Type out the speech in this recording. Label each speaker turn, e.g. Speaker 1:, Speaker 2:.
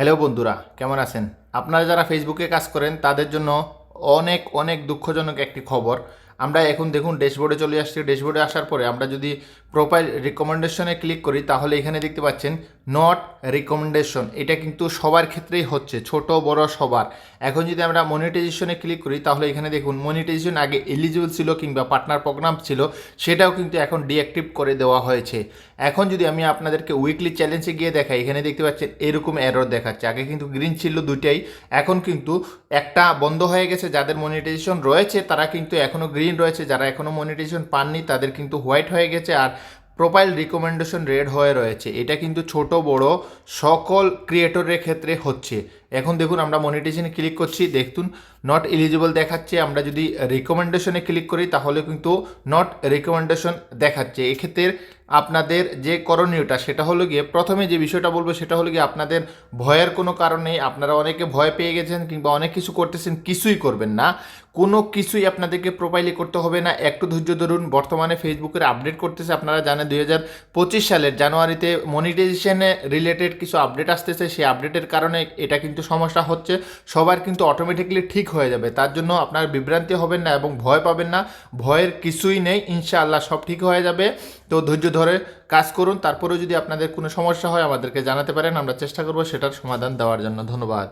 Speaker 1: Hello বন্ধুরা, কেমন আছেন? আপনারা যারা ফেসবুকে কাজ করেন, তাদের জন্য অনেক অনেক দুঃখজনক একটি খবর। আমরা এখন দেখুন ড্যাশবোর্ডে চলে আসছি। ড্যাশবোর্ডে আসার পরে আমরা যদি প্রোফাইল রিকমেন্ডেশনে ক্লিক করি, তাহলে এখানে দেখতে পাচ্ছেন নট রিকমেন্ডেশন এটা কিন্তু সবার ক্ষেত্রেই হচ্ছে, ছোট, বড়, সবার। এখন যদি আমরা মনিটাইজেশনে ক্লিক করি, তাহলে এখানে দেখুন মনিটাইজেশন আগে এলিজিবল ছিল কিংবা পার্টনার প্রোগ্রাম ছিল, সেটাও কিন্তু এখন ডিঅ্যাক্টিভ করে দেওয়া হয়েছে। এখন যদি আমি আপনাদেরকে উইকলি চ্যালেঞ্জে গিয়ে দেখাই, এখানে দেখতে পাচ্ছেন, এরকম এরর দেখাচ্ছে। আগে কিন্তু গ্রিন ছিল দুইটাই, এখন কিন্তু একটা বন্ধ হয়ে গেছে, যাদের মনিটাইজেশন রয়েছে, তারা কিন্তু এখনও গ্রিন রয়েছে, যারা এখনও মনিটাইজেশন পাননি, তাদের কিন্তু হোয়াইট হয়ে গেছে, আর প্রোফাইল রিকমেন্ডেশন রেড হয়ে রয়েছে। এটা কিন্তু ছোট, বড় সকল ক্রিয়েটরের ক্ষেত্রে হচ্ছে। এখন দেখুন, আমরা মনিটাইজেশনে ক্লিক করছি, দেখুন নট এলিজিবল দেখাচ্ছে। আমরা যদি রিকমেন্ডেশনে ক্লিক করি, তাহলে কিন্তু নট রিকমেন্ডেশন দেখাচ্ছে। এক্ষেত্রে আপনাদের যে করণীয়টা, সেটা হলো গিয়ে প্রথমে যে বিষয়টা বলব, সেটা হলো গিয়ে আপনাদের ভয়ের কোনো কারণ নেই। আপনারা অনেকে ভয় পেয়ে গেছেন কিংবা অনেক কিছু করতেছেন, কিছুই করবেন না। কোনো কিছুই আপনাদেরকে প্রোফাইলে করতে হবে না। একটু ধৈর্য ধরুন। বর্তমানে ফেসবুকের আপডেট করতেছে, আপনারা জানেন দুই হাজার পঁচিশ সালের জানুয়ারিতে মনিটাইজেশনে রিলেটেড কিছু আপডেট আসতেছে। সেই আপডেটের কারণে এটা কিন্তু সমস্যা হচ্ছে। সবার কিন্তু অটোমেটিকলি ঠিক হয়ে যাবে। তার জন্য আপনার বিভ্রান্তি হবেন না এবং ভয় পাবেন না। ভয়ের কিছুই নেই। ইনশাআল্লাহ সব ঠিক হয়ে যাবে। তো ধৈর্য ধরে কাজ করুন, তারপরেও যদি আপনাদের কোনো সমস্যা হয় আমাদেরকে জানাতে পারেন, আমরা চেষ্টা করব সেটার সমাধান দেওয়ার জন্য। ধন্যবাদ।